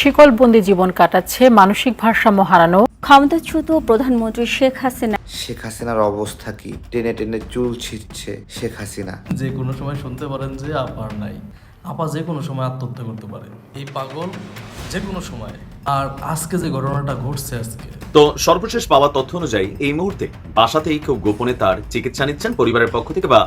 শিকলবন্দি জীবন কাটাচ্ছে মানসিক ভারসাম্য হারানো। ক্ষমতাচ্যুত প্রধানমন্ত্রী শেখ হাসিনা। শেখ হাসিনার অবস্থা কি? টেনে টেনে চুল ছিঁড়ছে শেখ হাসিনা। যে কোনো সময় শুনতে পারেন যে আপার নাই। আপা যে কোনো সময় আত্মহত্যা করতে পারে। এই পাগল যে কোনো সময়। আর আজকে যে ঘটনাটা ঘটছে আজকে। তো সর্বশেষ পাওয়া তথ্য অনুযায়ী এই মুহূর্তে বাসাতেই খুব গোপনে তার চিকিৎসা নিচ্ছেন পরিবারের পক্ষ থেকে বা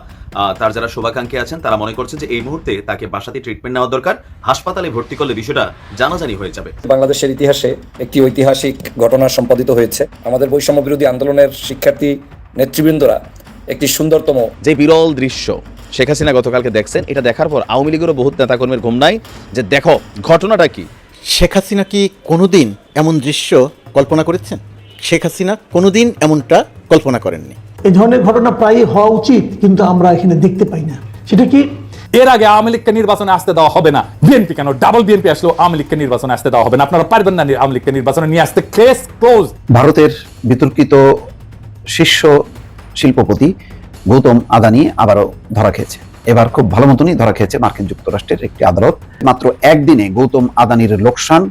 তার যারা শুভাকাঙ্ক্ষী আছেন তারা মনে করছেন যে এই মুহূর্তে তাকে বাসাতে ট্রিটমেন্ট নেওয়া দরকার। হাসপাতালে ভর্তি করলে বিষয়টা জানাজানি হয়ে যাবে। বাংলাদেশের ইতিহাসে একটি ঐতিহাসিক ঘটনা সম্পাদিত হয়েছে। আমাদের বৈষম্য বিরোধী আন্দোলনের শিক্ষার্থী নেতৃবৃন্দরা একটি সুন্দরতম যে বিরল দৃশ্য শেখ হাসিনা গতকালকে দেখছেন এটা দেখার পর আওয়ামী লীগেরও বহুত নেতাকর্মীর ঘুম নাই যে দেখো ঘটনাটা কি? শেখ হাসিনা কি কোনোদিন এমন দৃশ্য কল্পনা করেছেন? শেখ হাসিনা কোনোদিন এমনটা কল্পনা করেননি। এই ধরনের ঘটনা প্রায়ই হওয়া উচিত কিন্তু আমরা এখানে দেখতে পাই না। সেটা কি? এর আগে আওয়ামী লীগকে নির্বাচনে আসতে দেওয়া হবে না। বিএনপি কেন? ডাবল বিএনপি আসলেও আওয়ামী লীগকে নির্বাচনে আসতে দেওয়া হবে না। আপনারা পারবেন না আওয়ামী লীগকে নির্বাচনে নিয়ে আসতে। কেস ক্লোজ ভারতের বিতর্কিত শীর্ষ শিল্পপতি গৌতম আদানি আবারও ধরা খেয়েছে। এবার খুব ভালো মতনই ধরা খেয়েছে মার্কিন যুক্তরাষ্ট্রের একটি আদালত। মাত্র একদিনে গৌতম আদানির লোকসান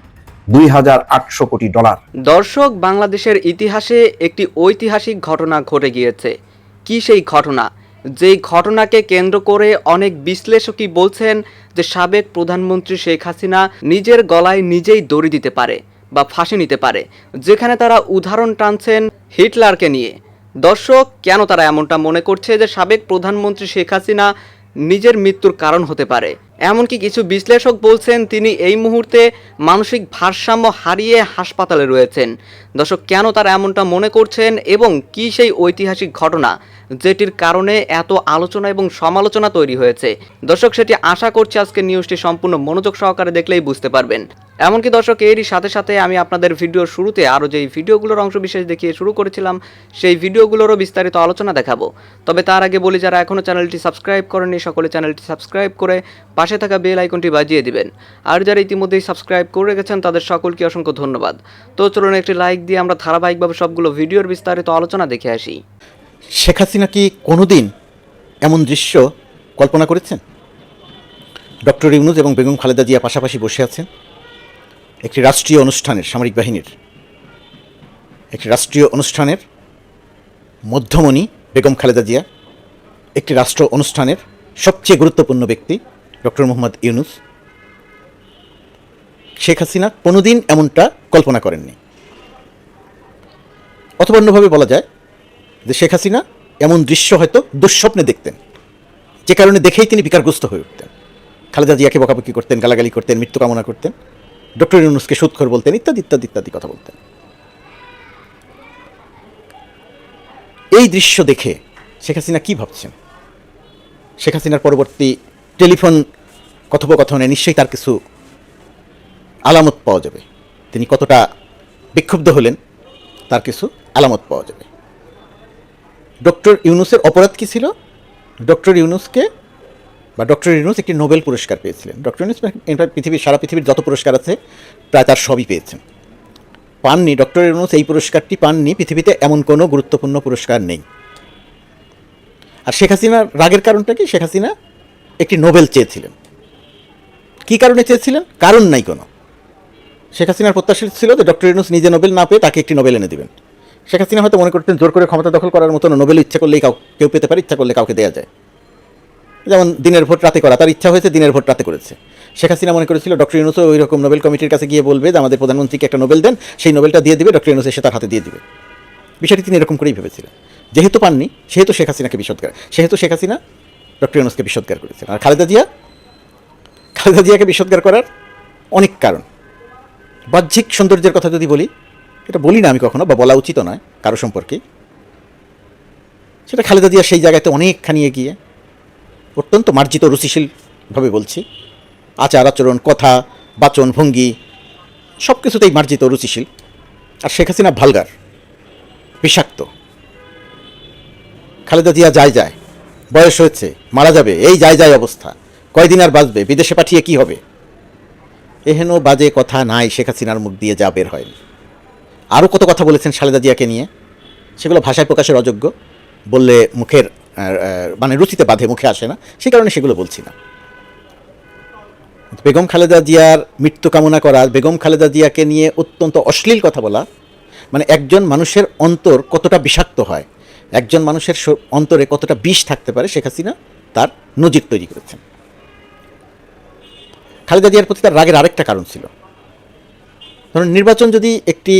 দুই হাজার আটশো কোটি ডলার। দর্শক, বাংলাদেশের ইতিহাসে একটি ঐতিহাসিক ঘটনা ঘটে গিয়েছে। কি সেই ঘটনা? যেই ঘটনাকে কেন্দ্র করে অনেক বিশ্লেষকই বলছেন যে সাবেক প্রধানমন্ত্রী শেখ হাসিনা নিজের গলায় নিজেই দড়ি দিতে পারে বা ফাঁসি নিতে পারে, যেখানে তারা উদাহরণ টানছেন হিটলারকে নিয়ে। দর্শক, কেন তারা এমনটা মনে করছে যে সাবেক প্রধানমন্ত্রী শেখ হাসিনা নিজের মৃত্যুর কারণ হতে পারে। এমনকি কিছু বিশ্লেষক বলছেন তিনি এই মুহূর্তে মানসিক ভারসাম্য হারিয়ে হাসপাতালে রয়েছেন। দর্শক, কেন তারা এমনটা মনে করছেন এবং কি সেই ঐতিহাসিক ঘটনা? যেটির কারণে এত আলোচনা এবং সমালোচনা তৈরি হয়েছে। দর্শক, সেটি আশা করছি আজকে নিউজটি সম্পূর্ণ মনোযোগ সহকারে দেখলেই বুঝতে পারবেন। এমনকি দর্শক, এরই সাথে সাথে আমি আপনাদের ভিডিওর শুরুতে আরও যেই ভিডিওগুলোর অংশ বিশেষ দেখিয়ে শুরু করেছিলাম, সেই ভিডিওগুলোরও বিস্তারিত আলোচনা দেখাবো। তবে তার আগে বলি, যারা এখনও চ্যানেলটি সাবস্ক্রাইব করেননি, সকলে চ্যানেলটি সাবস্ক্রাইব করে পাশে থাকা বেল আইকনটি বাজিয়ে দিবেন। আর যারা ইতিমধ্যেই সাবস্ক্রাইব করে রেখেছেন, তাদের সকলকে অসংখ্য ধন্যবাদ। তো চলুন একটি লাইক দিয়ে আমরা ধারাবাহিকভাবে সবগুলো ভিডিওর বিস্তারিত আলোচনা দেখে আসি। শেখ হাসিনা কি কোনোদিন এমন দৃশ্য কল্পনা করেছেন? ডক্টর ইউনুস এবং বেগম খালেদা জিয়া পাশাপাশি বসে আছেন একটি রাষ্ট্রীয় অনুষ্ঠানের সামরিক বাহিনীর। একটি রাষ্ট্রীয় অনুষ্ঠানের মধ্যমণি বেগম খালেদা জিয়া, একটি রাষ্ট্র অনুষ্ঠানের সবচেয়ে গুরুত্বপূর্ণ ব্যক্তি। ডক্টর মোহাম্মদ ইউনুস, শেখ হাসিনা কোনোদিন এমনটা কল্পনা করেননি। অথবা অন্যভাবে বলা যায় যে শেখ হাসিনা এমন দৃশ্য হয়তো দুঃস্বপ্নে দেখতেন, যে কারণে দেখেই তিনি বিকারগ্রস্ত হয়ে উঠতেন। খালেদা জিয়াকে বকাবকি করতেন, গালাগালি করতেন, মৃত্যু কামনা করতেন, ডক্টর ইউনুসকে সুৎখর বলতেন, ইত্যাদি ইত্যাদি ইত্যাদি কথা বলতেন। এই দৃশ্য দেখে শেখ হাসিনা কী ভাবছেন? শেখ হাসিনার পরবর্তী টেলিফোন কথোপকথনে নিশ্চয়ই তার কিছু আলামত পাওয়া যাবে। তিনি কতটা বিক্ষুব্ধ হলেন, তার কিছু আলামত পাওয়া যাবে। ডক্টর ইউনুসের অপরাধ কী ছিল? ডক্টর ইউনুসকে বা ডক্টর ইউনুস একটি নোবেল পুরস্কার পেয়েছিলেন। ডক্টর ইউনুস ইনফ্যাক্ট পৃথিবীর, সারা পৃথিবীর যত পুরস্কার আছে, প্রায় তার সবই পেয়েছেন। পাননি, ডক্টর ইউনুস এই পুরস্কারটি পাননি, পৃথিবীতে এমন কোনো গুরুত্বপূর্ণ পুরস্কার নেই। আর শেখ হাসিনার রাগের কারণটা কি? শেখ হাসিনা একটি নোবেল চেয়েছিলেন। কী কারণে চেয়েছিলেন? কারণ নাই কোনো। শেখ হাসিনার প্রত্যাশিত ছিল যে ডক্টর ইউনুস নিজে নোবেল না পেয়ে তাকে একটি নোবেল এনে দেবেন। শেখ হাসিনা হয়তো মনে করতেন জোর করে ক্ষমতা দখল করার মতো নোবেল ইচ্ছা করলেই কাউ কেউ পেতে পারে, ইচ্ছা করলে কাউকে দেওয়া যায়। যেমন দিনের ভোট রাতে করা, তার ইচ্ছা হয়েছে দিনের ভোট রাতে করেছে। শেখ হাসিনা মনে করেছিল, ডক্টর ইউনুসও ওই রকম নোবেল কমিটির কাছে গিয়ে বলবে যে আমাদের প্রধানমন্ত্রীকে একটা নোবেল দেন, সেই নোবেলটা দিয়ে দিবে, ডক্টর ইউনুস এসে তার হাতে দিয়ে দিবে। বিষয়টি তিনি এরকম করেই ভেবেছিলেন। যেহেতু পাননি, সেহেতু শেখ হাসিনাকে বিশদ করে। সেহেতু শেখ হাসিনা ডক্টর ইউনুসকে বিষদগার করেছেন। আর খালেদা জিয়া? খালেদা জিয়াকে বিষদগার করার অনেক কারণ। বাহ্যিক সৌন্দর্যের কথা যদি বলি, এটা বলি না আমি কখনো বা বলা উচিত নয় কারও সম্পর্কে। সেটা খালেদা জিয়া সেই জায়গাতে অনেকখানি এগিয়ে অত্যন্ত মার্জিত রুচিশীলভাবে বলছি। আচার আচরণ, কথা, বাচন, ভঙ্গি সব কিছুতেই মার্জিত রুচিশীল। আর শেখ হাসিনা ভালগার, বিষাক্ত। খালেদা জিয়া যায় যায় বয়স হয়েছে, মারা যাবে, এই যায় যায় অবস্থা। কয়দিন আর বাঁচবে, বিদেশে পাঠিয়ে কি হবে? এহেন বাজে কথা নাই, শেখ হাসিনার মুখ দিয়ে যা বের হয়নি আরও কত কথা বলেছেন খালেদা জিয়াকে নিয়ে? সেগুলো ভাষায় প্রকাশের অযোগ্য। বললে মুখের মানে রুচিতে বাঁধে, মুখে আসে না। সে কারণে সেগুলো বলছি না। বেগম খালেদা জিয়ার মৃত্যু কামনা করা, বেগম খালেদা জিয়াকে নিয়ে অত্যন্ত অশ্লীল কথা বলা মানে একজন মানুষের অন্তর কতটা বিষাক্ত হয় একজন মানুষের অন্তরে কতটা বিষ থাকতে পারে শেখ হাসিনা তার নজির তৈরি করেছেন। খালেদা জিয়ার প্রতি তার রাগের আরেকটা কারণ ছিল। ধরুন নির্বাচন যদি একটি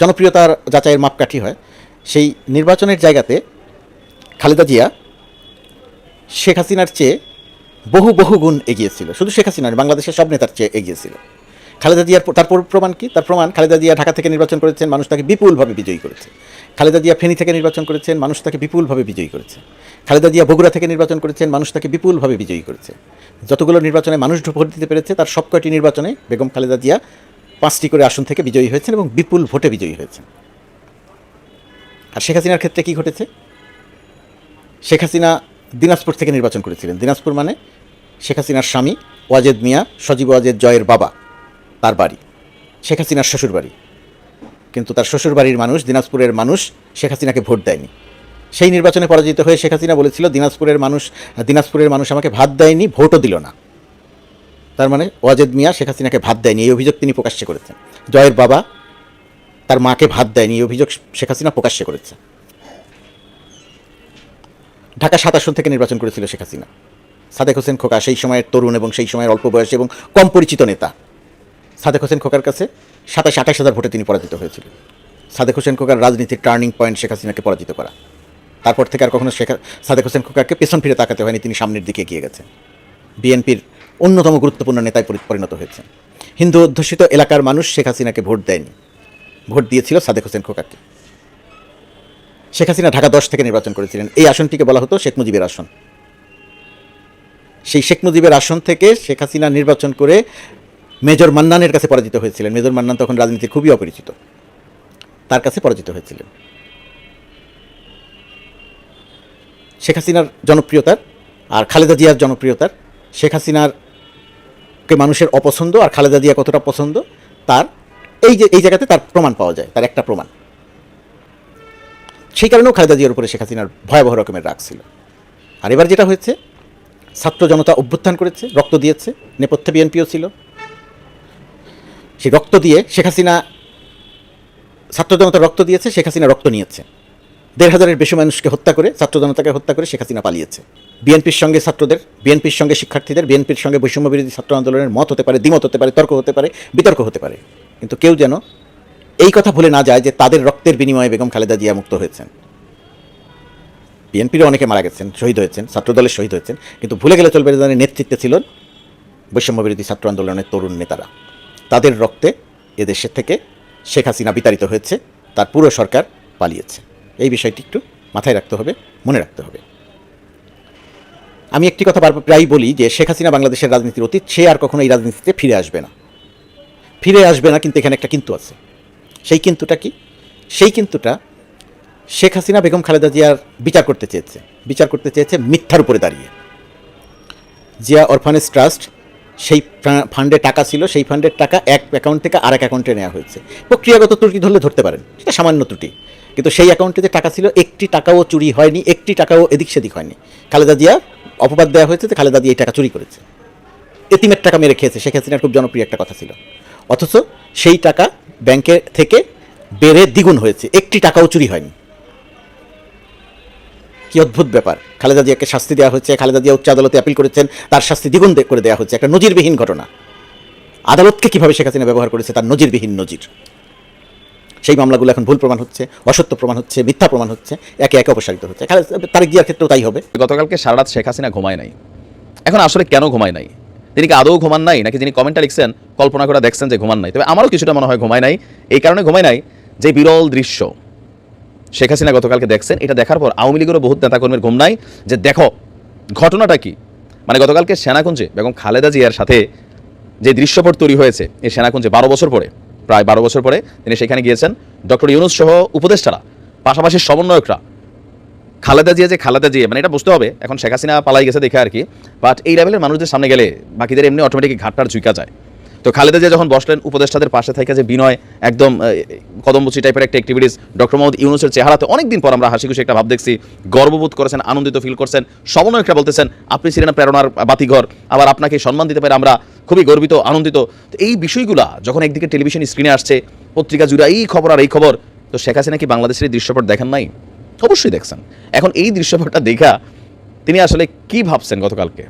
জনপ্রিয়তার যাচাইয়ের মাপকাঠি হয় সেই নির্বাচনের জায়গাতে খালেদা জিয়া শেখ হাসিনার চেয়ে বহু বহু গুণ এগিয়েছিল। শুধু শেখ হাসিনা নয়, বাংলাদেশের সব নেতার চেয়ে এগিয়েছিল। খালেদা জিয়ার তার প্রমাণ কি? তার প্রমাণ খালেদা জিয়া ঢাকা থেকে নির্বাচন করেছেন মানুষ তাকে বিপুলভাবে বিজয়ী করেছে। খালেদা জিয়া ফেনী থেকে নির্বাচন করেছেন, মানুষ তাকে বিপুলভাবে বিজয়ী করেছে। খালেদা জিয়া বগুড়া থেকে নির্বাচন করেছেন, মানুষ তাকে বিপুলভাবে বিজয়ী করেছে। যতগুলো নির্বাচনে মানুষ ভোট দিতে পেরেছে, তার সবকটি নির্বাচনে বেগম খালেদা জিয়া পাঁচটি করে আসন থেকে বিজয়ী হয়েছেন এবং বিপুল ভোটে বিজয়ী হয়েছেন। আর শেখ হাসিনার ক্ষেত্রে কি ঘটেছে? শেখ হাসিনা দিনাজপুর থেকে নির্বাচন করেছিলেন। দিনাজপুর মানে শেখ হাসিনার স্বামী ওয়াজেদ মিয়া, সজীব ওয়াজেদ জয়ের বাবা, তার বাড়ি। শেখ হাসিনার শ্বশুর বাড়ি কিন্তু তার শ্বশুর বাড়ির মানুষ, দিনাজপুরের মানুষ শেখ হাসিনাকে ভোট দেয়নি। সেই নির্বাচনে পরাজিত হয়ে শেখ হাসিনা বলেছিল, দিনাজপুরের মানুষ দিনাজপুরের মানুষ আমাকে ভাত দেয়নি, ভোটও দিল না। তার মানে ওয়াজেদ মিয়া শেখ হাসিনাকে ভাত দেয়নি, এই অভিযোগ তিনি প্রকাশ্যে করেছেন। জয়ের বাবা তার মাকে ভাত দেয়নি, এই অভিযোগ শেখ হাসিনা প্রকাশ্যে করেছে। ঢাকা সাত আসন থেকে নির্বাচন করেছিল শেখ হাসিনা। সাদেক হোসেন খোকা সেই সময়ের তরুণ এবং সেই সময়ের অল্প বয়সী এবং কম পরিচিত নেতা। সাদেক হোসেন খোকার কাছে সাতাশ আঠাশ হাজার ভোটে তিনি পরাজিত হয়েছিলেন। সাদেক হোসেন খোকার রাজনীতির টার্নিং পয়েন্ট শেখ হাসিনাকে পরাজিত করা। তারপর থেকে আর কখনো শেখ সাদেক হোসেন খোকাকে পেছন ফিরে তাকাতে হয়নি, তিনি সামনের দিকে এগিয়ে গেছেন। বিএনপির অন্যতম গুরুত্বপূর্ণ নেতায় পরিণত হয়েছেন। হিন্দু অধ্যুষিত এলাকার মানুষ শেখ হাসিনাকে ভোট দেয়নি। ভোট দিয়েছিল সাদেক হোসেন খোকাকে শেখ হাসিনা ঢাকা দশ থেকে নির্বাচন করেছিলেন। এই আসনটিকে বলা হতো শেখ মুজিবের আসন। সেই শেখ মুজিবের আসন থেকে শেখ হাসিনা নির্বাচন করে মেজর মান্নানের কাছে পরাজিত হয়েছিলেন। মেজর মান্নান তখন রাজনীতি খুবই অপরিচিত। তার কাছে পরাজিত হয়েছিলেন। শেখ হাসিনার জনপ্রিয়তার আর খালেদা জিয়ার জনপ্রিয়তার, শেখ হাসিনার কে মানুষের অপছন্দ আর খালেদা জিয়া কতটা পছন্দ, তার এই যে, এই জায়গাতে তার প্রমাণ পাওয়া যায়, তার একটা প্রমাণ। সেই কারণেও খালেদা জিয়ার উপরে শেখ হাসিনার ভয়াবহ রকমের রাগ ছিল। আর এবার যেটা হয়েছে, ছাত্র জনতা অভ্যুত্থান করেছে, রক্ত দিয়েছে, নেপথ্যে বিএনপিও ছিল। সেই রক্ত দিয়ে শেখ হাসিনা ছাত্র জনতা রক্ত দিয়েছে, শেখ হাসিনা রক্ত নিয়েছে। দেড় হাজারের বেশি মানুষকে হত্যা করে, ছাত্র জনতাকে হত্যা করে শেখ হাসিনা পালিয়েছে। বিএনপির সঙ্গে ছাত্রদের, বিএনপির সঙ্গে শিক্ষার্থীদের, বিএনপির সঙ্গে বৈষম্য বিরোধী ছাত্র আন্দোলনের মত হতে পারে, দ্বিমত হতে পারে, তর্ক হতে পারে, বিতর্ক হতে পারে। কিন্তু কেউ যেন এই কথা ভুলে না যায় যে তাদের রক্তের বিনিময়ে বেগম খালেদা জিয়া মুক্ত হয়েছেন। বিএনপিরও অনেকে মারা গেছেন, শহীদ হয়েছেন, ছাত্রদলের শহীদ হয়েছেন, কিন্তু ভুলে গেলে চলবে নেতৃত্বে ছিলেন বৈষম্য বিরোধী ছাত্র আন্দোলনের তরুণ নেতারা। তাদের রক্তে এদেশের থেকে শেখ হাসিনা বিতাড়িত হয়েছে, তার পুরো সরকার পালিয়েছে। এই বিষয়টি একটু মাথায় রাখতে হবে, মনে রাখতে হবে। আমি একটি কথা বারবার প্রায়ই বলি যে শেখ হাসিনা বাংলাদেশের রাজনীতির অতীত, সে আর কখনো এই রাজনীতিতে ফিরে আসবে না। ফিরে আসবে না কিন্তু এখানে একটা কিন্তু আছে। সেই কিন্তুটা কি? সেই কিন্তুটা শেখ হাসিনা বেগম খালেদা জিয়ার বিচার করতে চেয়েছে। বিচার করতে চেয়েছে মিথ্যার উপরে দাঁড়িয়ে। জিয়া অরফানেজ ট্রাস্ট সেই ফান্ডে টাকা ছিল, সেই ফান্ডের টাকা এক অ্যাকাউন্ট থেকে আরেক অ্যাকাউন্টে নেওয়া হয়েছে। প্রক্রিয়াগত ত্রুটি ধরলে ধরতে পারেন, সেটা সামান্য ত্রুটি। কিন্তু সেই অ্যাকাউন্টে যে টাকা ছিল, একটি টাকাও চুরি হয়নি, একটি টাকাও এদিক সেদিক হয়নি। খালেদা জিয়া অপবাদ দেওয়া হয়েছে যে খালেদা জিয়া এই টাকা চুরি করেছে। এতিমের টাকা মেরে খেয়েছে, শেখ হাসিনার খুব জনপ্রিয় একটা কথা ছিল। অথচ সেই টাকা ব্যাংকে থেকে বেড়ে দ্বিগুণ হয়েছে, একটি টাকাও চুরি হয়নি। কি অদ্ভুত ব্যাপার। খালেদা জিয়াকে শাস্তি দেওয়া হচ্ছে, খালেদা জিয়া উচ্চ আদালতে আপিল করেছেন, তার শাস্তি দ্বিগুণ করে দেওয়া হচ্ছে। একটা নজিরবিহীন ঘটনা। আদালতকে কীভাবে শেখ হাসিনা ব্যবহার করেছে, তার নজিরবিহীন নজির। সেই মামলাগুলো এখন ভুল প্রমাণ হচ্ছে, অসত্য প্রমাণ হচ্ছে, মিথ্যা প্রমাণ হচ্ছে, একে একে অপসারিত হচ্ছে। তারেক জিয়ার ক্ষেত্রেও তাই হবে। গতকালকে সারা রাত শেখ হাসিনা ঘুমায় নাই। এখন আসলে কেন ঘুমায় নাই? তিনি কি আদৌ ঘুমান নাই, নাকি যিনি কমেন্টটা লিখছেন, কল্পনা করে দেখছেন যে ঘুমান নাই? তবে আমারও কিছুটা মনে হয় ঘুমায় নাই। এই কারণে ঘুমায় নাই যে বিরল দৃশ্য। শেখ হাসিনা গতকালকে দেখছেন, এটা দেখার পর আওয়ামী লীগেরও বহুত নেতাকর্মীর ঘুম নাই যে দেখো, ঘটনাটা কি? মানে গতকালকে সেনাকুঞ্জে বেগম খালেদা জিয়ার সাথে যে দৃশ্যপট তৈরি হয়েছে, এই সেনাকুঞ্জে বারো বছর পরে, প্রায় বারো বছর পরে তিনি সেখানে গিয়েছেন। ডক্টর ইউনুস সহ উপদেষ্টারা, পাশাপাশি সমন্বয়করা, খালেদা জিয়া যে খালেদা জিয়া মানে এটা বুঝতে হবে, এখন শেখ হাসিনা পালাই গেছে দেখে আর কি বাট এই লেভেলের মানুষদের সামনে গেলে বাকিদের এমনি অটোমেটিক ঘাটটার ঝুঁকা যায়। তো খালেদা জিয়া যখন বসলেন, উপদেষ্টাদের পাশে থেকে যে বিনয়, একদম কদমবুচি টাইপের একটা অ্যাক্টিভিটিস ডক্টর মোহাম্মদ ইউনুসের চেহারাতে অনেকদিন পর আমরা হাসি খুশি একটা ভাব দেখছি। গর্ববোধ করেছেন, আনন্দিত ফিল করছেন সমন্বয়করা বলতেছেন, আপনি ছিলেন প্রেরণার বাতিঘর, আবার আপনাকে সম্মান দিতে পারে আমরা। খুবই গর্বিত, আনন্দিত। তো এই বিষয়গুলা যখন একদিকে টেলিভিশন স্ক্রিনে আসছে, পত্রিকা জুড়ে এই খবর আর এই খবর, তো শেখ হাসিনা কি বাংলাদেশের দৃশ্যপট দেখেন নাই? অবশ্যই দেখছেন। এখন এই দৃশ্যপটটা দেখা তিনি আসলে কি ভাবছেন গতকালকে?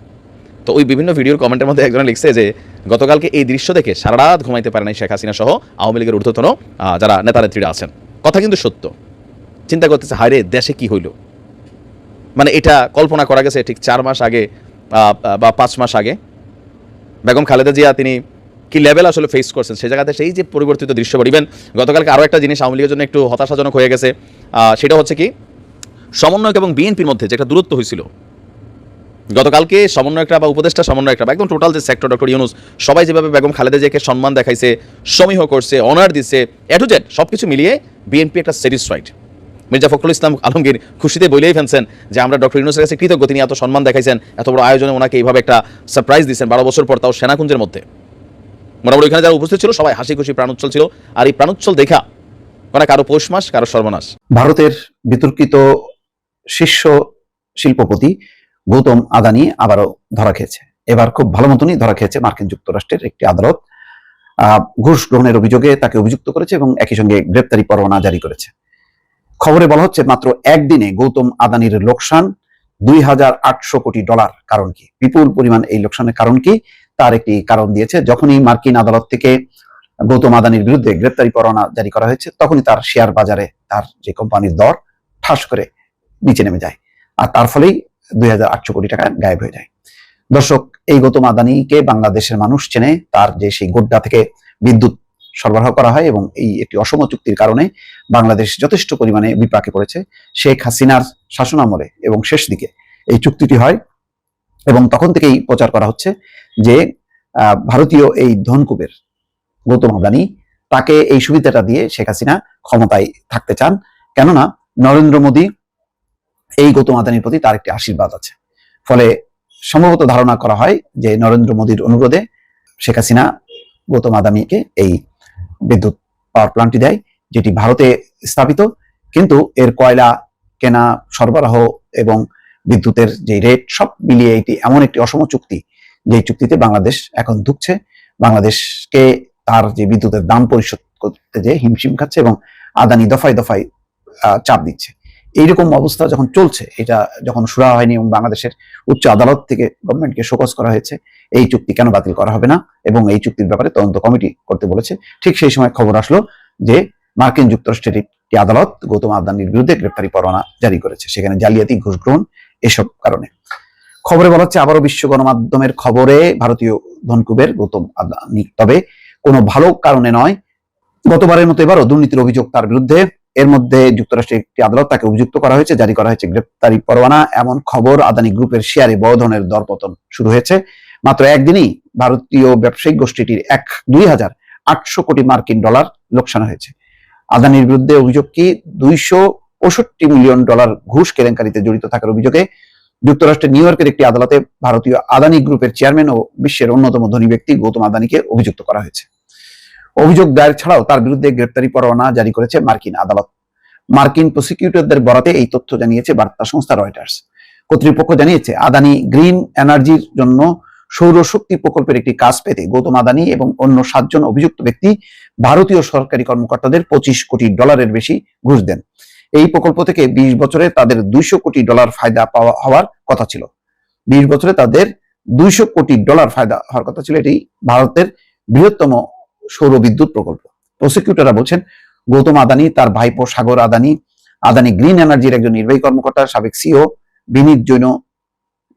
তো ওই বিভিন্ন ভিডিওর কমেন্টের মধ্যে একজন লিখছে যে, গতকালকে এই দৃশ্য দেখে সারা রাত ঘুমাইতে পারে নাই শেখ হাসিনা সহ আওয়ামী লীগের ঊর্ধ্বতন যারা নেতা নেত্রীরা আছেন। কথা কিন্তু সত্য। চিন্তা করতেছে, হায়রে, দেশে কি হইল? মানে এটা কল্পনা করা গেছে ঠিক চার মাস আগে বা পাঁচ মাস আগে। বেগম খালেদা জিয়া তিনি কি লেভেল আসলে ফেস করছেন সেই জায়গাতে সেই যে পরিবর্তিত দৃশ্য ইভেন গতকালকে আরও একটা জিনিস আওয়ামী লীগের জন্য একটু হতাশাজনক হয়ে গেছে। সেটা হচ্ছে কি, সমন্বয়ক এবং বিএনপির মধ্যে যে একটা দূরত্ব হয়েছিল গতকালকে সমন্বয়করা বা উপদেষ্টা সমন্বয়করা বা একদম টোটাল যে সেক্টর ডক্টর ইউনুস, সবাই যেভাবে বেগম খালেদা জিয়াকে সম্মান দেখাইছে, সমীহ করছে অনার দিচ্ছে, এ টু সব কিছু মিলিয়ে বিএনপি একটা স্যাটিসফাইড মির্জা ফখরুল ইসলাম আলমগীর খুশিতে বলেই ফেলছেন যে আমরা ডক্টর ইউনুসের কাছে কৃতজ্ঞ, তিনি এত সম্মান দেখাইছেন, এত বড় আয়োজনে ওনাকে এইভাবে একটা সারপ্রাইজ দিচ্ছেন বারো বছর পর তাও সেনাকুঞ্জের মধ্যে। মোটামুটি ওখানে যারা উপস্থিত ছিল, সবাই হাসি খুশি প্রাণোচ্ছল ছিল, আর এই প্রাণোচ্ছল দেখা মানে কারও পৌষ মাস, কারও সর্বনাশ। ভারতের বিতর্কিত শীর্ষ শিল্পপতি গৌতম আদানি আবারও ধরা খেয়েছে। এবার খুব ভালো মতনই ধরা খেয়েছে মার্কিন যুক্তরাষ্ট্রের একটি আদালত। ঘুষ গ্রহণের অভিযোগে তাকে অভিযুক্ত করেছে এবং একই সঙ্গে গ্রেপ্তারি পরোয়ানা জারি করেছে। খবরে বলা হচ্ছে, মাত্র একদিনে গৌতম আদানির লোকসান দুই হাজার আটশো কোটি ডলার। কারণ কি? বিপুল পরিমাণ এই লোকসানের কারণ কি? তার একটি কারণ দিয়েছে, যখনই মার্কিন আদালত থেকে গৌতম আদানির বিরুদ্ধে গ্রেপ্তারি পরোয়ানা জারি করা হয়েছে, তখনই তার শেয়ার বাজারে তার যে কোম্পানির দর ঠাস করে নিচে নেমে যায়। আর তার ফলেই দুই কোটি টাকা গায়েব হয়ে যায়। দর্শক, এই গৌতম আদানিকে বাংলাদেশের মানুষ চেনে, তার যে সেই গোড্ডা থেকে বিদ্যুৎ সরবরাহ করা হয় এবং এই একটি অসম চুক্তির কারণে বাংলাদেশ যথেষ্ট পরিমাণে বিপাকে পড়েছে, শেখ হাসিনার শাসনামলে এবং শেষ দিকে এই চুক্তিটি হয় এবং তখন থেকেই প্রচার করা হচ্ছে যে ভারতীয় এই ধনকুবের গৌতম আদানি তাকে এই সুবিধাটা দিয়ে শেখ হাসিনা ক্ষমতায় থাকতে চান। কেননা, নরেন্দ্র মোদী এই গৌতম আদানির প্রতি তার একটি আশীর্বাদ আছে। ফলে সম্ভবত ধারণা করা হয় যে নরেন্দ্র মোদীর অনুরোধে শেখ হাসিনা গৌতম আদানিকে এই বিদ্যুৎ পাওয়ার প্ল্যান্টটি দেয়, যেটি ভারতে স্থাপিত। কিন্তু এর কয়লা কেনা, সরবরাহ এবং বিদ্যুতের যে রেট সব মিলিয়ে এটি এমন একটি অসম চুক্তি যে চুক্তিতে বাংলাদেশ এখন ঢুকছে বাংলাদেশকে তার যে বিদ্যুতের দাম পরিশোধ করতে যে হিমশিম খাচ্ছে এবং আদানি দফায় দফায় চাপ দিচ্ছে। এইরকম অবস্থা যখন চলছে, এটা যখন সুরা হয়নি এবং বাংলাদেশের উচ্চ আদালত থেকে গভর্নমেন্টকে শোকজ করা হয়েছে, এই চুক্তি কেন বাতিল করা হবে না? এবং এই চুক্তির ব্যাপারে তদন্ত কমিটি করতে বলেছে, ঠিক সেই সময় খবর আসলো যে মার্কিন যুক্তরাষ্ট্রের একটি আদালত গৌতম আদানির বিরুদ্ধে গ্রেপ্তারি পরোয়ানা জারি করেছে। সেখানে জালিয়াতি ঘুষ গ্রহণ এসব কারণে। খবরে বলা হচ্ছে, আবারও বিশ্ব গণমাধ্যমের খবরে ভারতীয় ধনকুবের গৌতম আদানি তবে কোনো ভালো কারণে নয়। গতবারের মতো এবারও দুর্নীতির অভিযোগ তার বিরুদ্ধে। এর মধ্যে যুক্তরাষ্ট্রের একটি আদালত তাকে অভিযুক্ত করা হয়েছে, জারি করা হয়েছে গ্রেপ্তারি পরোয়ানা। এমন খবর আদানি গ্রুপের শেয়ারে বড় ধরনের দরপতন শুরু হয়েছে। মাত্র একদিনই ভারতীয় ব্যবসায়িক গোষ্ঠীটির এক দুই হাজার আটশো কোটি মার্কিন ডলার লোকসান হয়েছে। আদানির বিরুদ্ধে অভিযোগ কি দুইশো পঁয়ষট্টি মিলিয়ন ডলার ঘুষ কেলেঙ্কারিতে জড়িত থাকার অভিযোগে যুক্তরাষ্ট্রের নিউ ইয়র্কের একটি আদালতে ভারতীয় আদানি গ্রুপের চেয়ারম্যান ও বিশ্বের অন্যতম ধনী ব্যক্তি গৌতম আদানিকে অভিযুক্ত করা হয়েছে। অভিযোগ দায়ের ছাড়াও তার বিরুদ্ধে গ্রেপ্তারি পরোয়ানা জারি করেছে মার্কিন আদালত। মার্কিন প্রসিকিউটরদের বরাতে এই তথ্য জানিয়েছে বার্তা সংস্থা রয়টার্স। কর্তৃপক্ষ জানিয়েছে, আদানি গ্রিন এনার্জির জন্য সৌরশক্তি প্রকল্পের একটি কাজ পেতে গৌতম আদানি এবং অন্য সাতজন অভিযুক্ত ব্যক্তি ভারতীয় সরকারি কর্মকর্তাদের পঁচিশ কোটি ডলারের বেশি ঘুষ দেন। এই প্রকল্প থেকে বিশ বছরে তাদের দুইশো কোটি ডলার ফায়দা পাওয়া হওয়ার কথা ছিল। বিশ বছরে তাদের দুইশো কোটি ডলার ফায়দা হওয়ার কথা ছিল। এটি ভারতের বৃহত্তম সৌর বিদ্যুৎ প্রকল্প। প্রসিকিউটররা বলছেন, গৌতম আদানি, তার ভাইপো সাগর আদানি আদানি গ্রিন এনার্জির একজন নির্বাহী কর্মকর্তা, সাবেক সিও, বিনীত জৈন,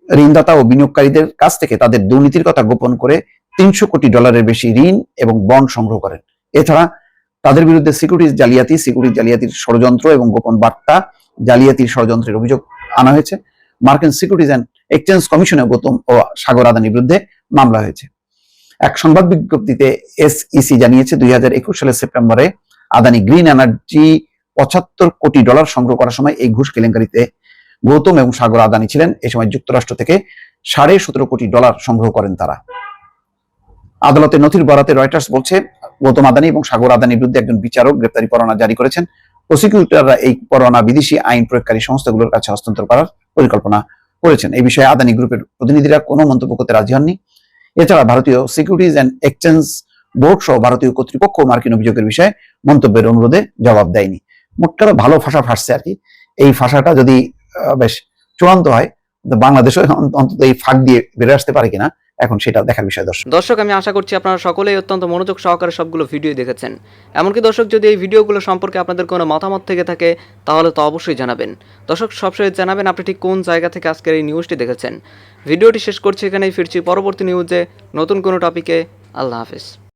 ঋণদাতা ও বিনিয়োগকারীদের কাছ থেকে তাদের দুর্নীতির কথা গোপন করে তিনশো কোটি ডলারের বেশি ঋণ এবং বন্ড সংগ্রহ করেন। এছাড়া তাদের বিরুদ্ধে সিকিউরিটিজ জালিয়াতি সিকিউরিটি জালিয়াতির ষড়যন্ত্র এবং গোপন বার্তা জালিয়াতির ষড়যন্ত্রের অভিযোগ আনা হয়েছে। মার্কিন সিকিউরিটিজ অ্যান্ড এক্সচেঞ্জ কমিশনে গৌতম ও সাগর আদানির বিরুদ্ধে মামলা হয়েছে। এক সংবাদ বিজ্ঞপ্তিতে এসইসি জানিয়েছে, দুই হাজার একুশ সালের সেপ্টেম্বরে আদানি গ্রিন এনার্জি পঁচাত্তর কোটি ডলার সংগ্রহ করার সময় এই ঘুষ কেলেঙ্কারিতে গৌতম এবং সাগর আদানি ছিলেন। এই সময় যুক্তরাষ্ট্র থেকে সাড়ে সতেরো কোটি ডলার সংগ্রহ করেন তারা। আদালতের নথির বরাতে রয়টার্স বলছে, গৌতম আদানি এবং সাগর আদানির বিরুদ্ধে একজন বিচারক গ্রেপ্তারি পরোয়ানা জারি করেছেন। প্রসিকিউটররা এই পরোয়ানা বিদেশি আইন প্রয়োগকারী সংস্থাগুলোর কাছে হস্তান্তর করার পরিকল্পনা করেছেন। এই বিষয়ে আদানি গ্রুপের প্রতিনিধিরা কোনো মন্তব্য করতে রাজি হননি। এছাড়া ভারতীয় সিকিউরিটিজ অ্যান্ড এক্সচেঞ্জ বোর্ড সহ ভারতীয় কর্তৃপক্ষ মার্কিন অভিযোগের বিষয়ে মন্তব্যের অনুরোধে জবাব দেয়নি। মোট ভালো ফাঁসা ফাঁসছে আর কি। এই ফাঁসাটা যদি বেশ চূড়ান্ত হয় বাংলাদেশও অন্ত- অন্তত এই ফাঁক দিয়ে বেরোয় আসতে পারে কিনা, এখন সেটা দেখার বিষয় দর্শক। দর্শক, আমি আশা করছি আপনারা সকলেই অত্যন্ত মনোযোগ সহকারে সবগুলো ভিডিও দেখেছেন। এমনকি দর্শক, যদি এই ভিডিওগুলো সম্পর্কে আপনাদের কোনো মতামত থেকে থাকে, তাহলে তো অবশ্যই জানাবেন। দর্শক সবসময় জানাবেন আপনি ঠিক কোন জায়গা থেকে আজকের এই নিউজটি দেখেছেন। ভিডিওটি শেষ করছি এখানেই, ফিরছি পরবর্তী নিউজে নতুন কোনো টপিকে আল্লাহ হাফিজ।